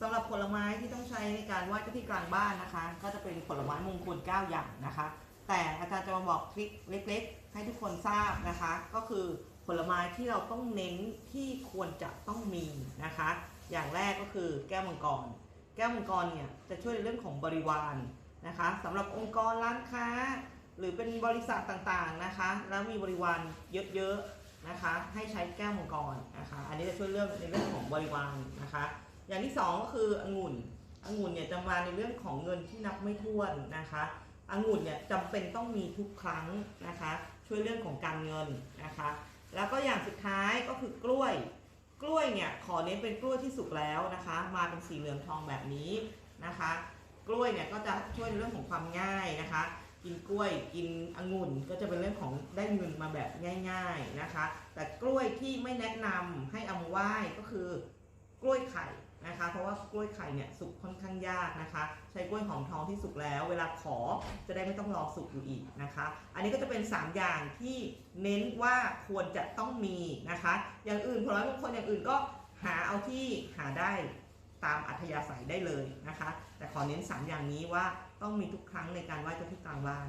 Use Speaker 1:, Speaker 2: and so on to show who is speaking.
Speaker 1: สำหรับผลไม้ที่ต้องใช้ในการไหว้เจ้าที่กลางบ้านนะคะ ก็จะเป็นผลไม้มงคล 9 อย่างนะคะ แต่อาจารย์จะมาบอกทริคเล็ก ๆ ให้ทุกคนทราบนะคะ ก็คือผลไม้ที่เราต้องเน้นที่ควรจะต้องมีนะคะ อย่างแรกก็คือแก้วมังกร แก้วมังกรเนี่ยจะช่วยในเรื่องของบริวารนะคะสำหรับองค์กรร้านค้า หรือเป็นบริษัทต่างๆนะคะ แล้วมีบริวารเยอะๆนะคะ ให้ใช้แก้วมังกรนะคะ อันนี้จะช่วยเรื่องในเรื่องของบริวารนะคะ อย่างที่สองก็คือองุ่นองุ่นเนี่ยจะมาในเรื่องของเงินที่นับไม่ถ้วนนะคะองุ่นเนี่ยจำเป็นต้องมีทุกครั้งนะคะ ช่วยเรื่องของการเงินนะคะ แล้วก็อย่างสุดท้ายก็คือกล้วย กล้วยเนี่ยขอเน้นเป็นกล้วยที่สุกแล้วนะคะ มาเป็นสีเหลืองทองแบบนี้นะคะ กล้วยเนี่ยก็จะช่วยในเรื่องของความง่ายนะคะ กินกล้วยกินองุ่นก็จะเป็นเรื่องของได้เงินมาแบบง่าย ๆนะคะ แต่กล้วยที่ไม่แนะนำให้เอามาไหว้ก็คือ กล้วยไข่นะคะ เพราะว่ากล้วยไข่เนี่ยสุกค่อนข้างยากนะคะ ใช้กล้วยหอมทองที่สุกแล้ว เวลาขอจะได้ไม่ต้องรอสุกอยู่อีกนะคะ อันนี้ก็จะเป็น 3 อย่างที่เน้นว่าควรจะต้องมีนะคะ อย่างอื่นผลไม้มงคลอย่างอื่นก็หาเอาที่หาได้ตามอัธยาศัยได้เลยนะคะ แต่ขอเน้น 3 อย่างนี้ว่าต้องมีทุกครั้งในการไหว้เจ้าที่กลางบ้าน